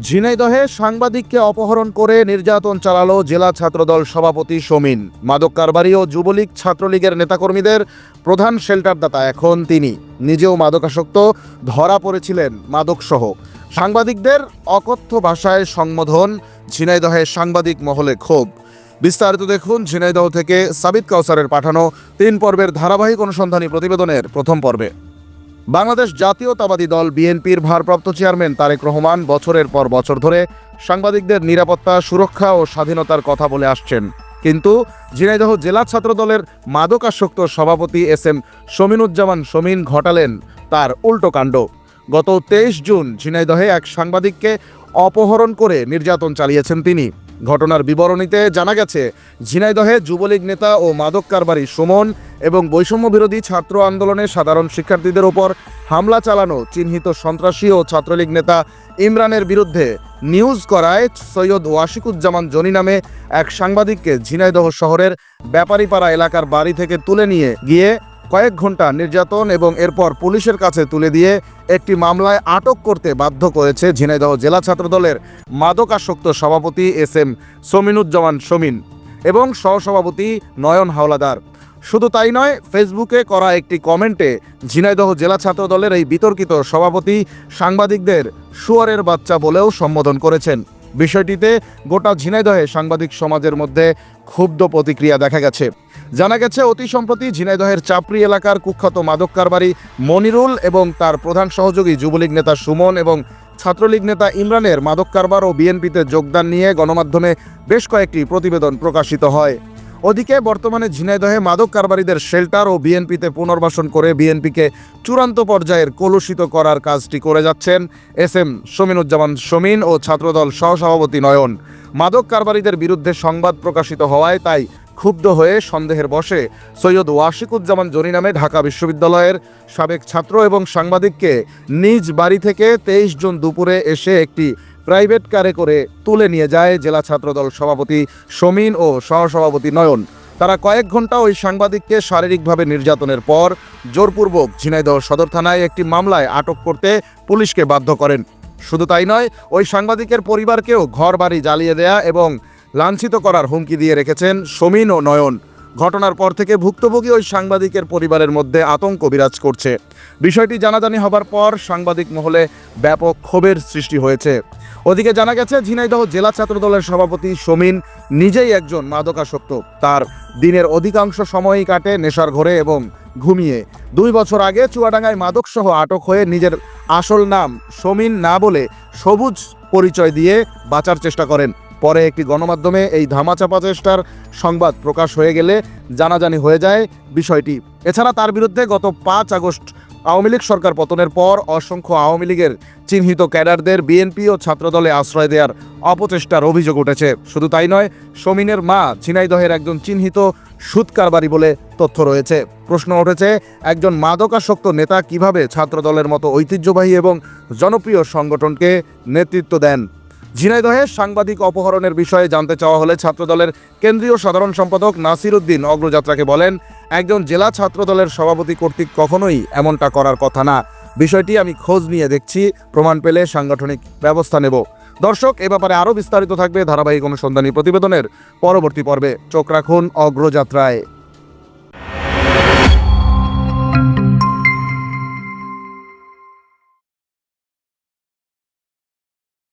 ঝিনাইদহে সাংবাদিককে অপহরণ করে নির্যাতন চালালো জেলা ছাত্রদল সভাপতি সমীন। মাদক কারবারি ও যুবলীগ ছাত্রলীগের নেতাকর্মীদের প্রধান শেল্টারদাতা এখন তিনি। নিজেও মাদকাসক্ত, ধরা পড়েছিলেন মাদকসহ। সাংবাদিকদের অকথ্য ভাষায় সংবোধন ঝিনাইদহে সাংবাদিক মহলে ক্ষোভ। বিস্তারিত দেখুন ঝিনাইদহ থেকে সাবিত কাউসারের পাঠানো তিন পর্বের ধারাবাহিক অনুসন্ধানী প্রতিবেদনের প্রথম পর্বে। বাংলাদেশ জাতীয়তাবাদী দল বিএনপির ভারপ্রাপ্ত চেয়ারম্যান তারেক রহমান বছরের পর বছর ধরে সাংবাদিকদের নিরাপত্তা, সুরক্ষা ও স্বাধীনতার কথা বলে আসছেন। কিন্তু ঝিনাইদহ জেলা ছাত্র দলের মাদকাসক্ত সভাপতি এস এম শমিনুজ্জামান শমিন ঘটালেন তার উল্টো কাণ্ড। গত তেইশ জুন ঝিনাইদহে এক সাংবাদিককে অপহরণ করে নির্যাতন চালিয়েছেন তিনি। ঘটনার বিবরণীতে জানা গেছে, ঝিনাইদহে যুবলীগ নেতা ও মাদক কারবারি সুমন এবং বৈষম্য বিরোধী ছাত্র আন্দোলনে সাধারণ শিক্ষার্থীদের ওপর হামলা চালানো চিহ্নিত সন্ত্রাসী ও ছাত্রলীগ নেতা ইমরানের বিরুদ্ধে নিউজ করায় সৈয়দ ওয়াশিকুজ্জামান জনি নামে এক সাংবাদিককে ঝিনাইদহ শহরের ব্যাপারীপাড়া এলাকার বাড়ি থেকে তুলে নিয়ে গিয়ে কয়েক ঘণ্টা নির্যাতন এবং এরপর পুলিশের কাছে তুলে দিয়ে একটি মামলায় আটক করতে বাধ্য করেছে ঝিনাইদহ জেলা ছাত্রদলের মাদকাসক্ত সভাপতি এস এম সমিনুজ্জামান সমিন এবং সহসভাপতি নয়ন হাওলাদার। শুধু তাই নয়, ফেসবুকে করা একটি কমেন্টে ঝিনাইদহ জেলা ছাত্র দলের এই বিতর্কিত সভাপতি সাংবাদিকদের সুয়ারের বাচ্চা বলেও সম্বোধন করেছেন। বিষয়টিতে গোটা ঝিনাইদহে সাংবাদিক সমাজের মধ্যে ক্ষুব্ধ প্রতিক্রিয়া দেখা গেছে। জানা গেছে, অতি সম্প্রতি ঝিনাইদহের চাপড়ি এলাকার কুখ্যাত মাদক কারবারি মনিরুল এবং তার প্রধান সহযোগী যুবলীগ নেতা সুমন এবং ছাত্রলীগ নেতা ইমরানের মাদক কারবার ও বিএনপিতে যোগদান নিয়ে গণমাধ্যমে বেশ কয়েকটি প্রতিবেদন প্রকাশিত হয়। ওদিকে বর্তমানে ঝিনাইদহে মাদক কারবারিদের শেল্টার ও বিএনপিতে পুনর্বাসন করে বিএনপিকে চূড়ান্ত পর্যায়ের কলুষিত করার কাজটি করে যাচ্ছেন এস এম শমিনুজ্জামান শমিন ও ছাত্রদল সহসভাপতি নয়ন। মাদক কারবারিদের বিরুদ্ধে সংবাদ প্রকাশিত হওয়ায় তাই ক্ষুব্ধ হয়ে সন্দেহের বসে সৈয়দ ওয়াশিকুজ্জামান জনি নামে ঢাকা বিশ্ববিদ্যালয়ের সাবেক ছাত্র এবং সাংবাদিককে নিজ বাড়ি থেকে তেইশ জুন দুপুরে এসে একটি প্রাইভেট কারে করে তুলে নিয়ে যায় জেলা ছাত্রদল সভাপতি সমীন ও সহসভাপতি নয়ন। তারা কয়েক ঘণ্টা ওই সাংবাদিককে শারীরিকভাবে নির্যাতনের পর জোরপূর্বক ঝিনাইদহ সদর থানায় একটি মামলায় আটক করতে পুলিশকে বাধ্য করেন। শুধু তাই নয়, ওই সাংবাদিকের পরিবারকেও ঘর বাড়ি জ্বালিয়ে দেয়া এবং লাঞ্ছিত করার হুমকি দিয়ে রেখেছেন সমীন ও নয়ন। ঘটনার পর থেকে ভুক্তভোগী ওই সাংবাদিকের পরিবারের মধ্যে আতঙ্ক বিরাজ করছে। বিষয়টি জানাজানি হবার পর সাংবাদিক মহলে ব্যাপক ক্ষোভের সৃষ্টি হয়েছে। ওদিকে জানা গেছে, ঝিনাইদহ জেলা ছাত্র দলের সভাপতি সমীন নিজেই একজন মাদকাসক্ত। তার দিনের অধিকাংশ সময়ই কাটে নেশার ঘরে এবং ঘুমিয়ে। দুই বছর আগে চুয়াডাঙ্গায় মাদকসহ আটক হয়ে নিজের আসল নাম সমীন না বলে সবুজ পরিচয় দিয়ে বাঁচার চেষ্টা করেন। পরে একটি গণমাধ্যমে এই ধামাচাপা চেষ্টার সংবাদ প্রকাশ হয়ে গেলে জানাজানি হয়ে যায় বিষয়টি। এছাড়া তার বিরুদ্ধে গত পাঁচ আগস্ট আওয়ামী লীগ সরকার পতনের পর অসংখ্য আওয়ামী লীগের চিহ্নিত ক্যাডারদের বিএনপি ও ছাত্রদলে আশ্রয় দেওয়ার অপচেষ্টার অভিযোগ উঠেছে। শুধু তাই নয়, সমীনের মা ঝিনাইদহের একজন চিহ্নিত সুদ কারবারি বলে তথ্য রয়েছে। প্রশ্ন উঠেছে, একজন মাদকাসক্ত নেতা কীভাবে ছাত্রদলের মতো ঐতিহ্যবাহী এবং জনপ্রিয় সংগঠনকে নেতৃত্ব দেন? ঝিনাইদহে সাংবাদিক অপহরণের বিষয়ে জানতে চাওয়া হলে ছাত্রদলের কেন্দ্রীয় সাধারণ সম্পাদক নাসির উদ্দিন অগ্রযাত্রাকে বলেন, একজন জেলা ছাত্রদলের সভাপতি কর্তৃক কখনোই এমনটা করার কথা না। বিষয়টি আমি খোঁজ নিয়ে দেখছি, প্রমাণ পেলে সাংগঠনিক ব্যবস্থা নেব। দর্শক, এ ব্যাপারে আরও বিস্তারিত থাকবে ধারাবাহিক অনুসন্ধানী প্রতিবেদনের পরবর্তী পর্বে। চোখ রাখুন অগ্রযাত্রায়।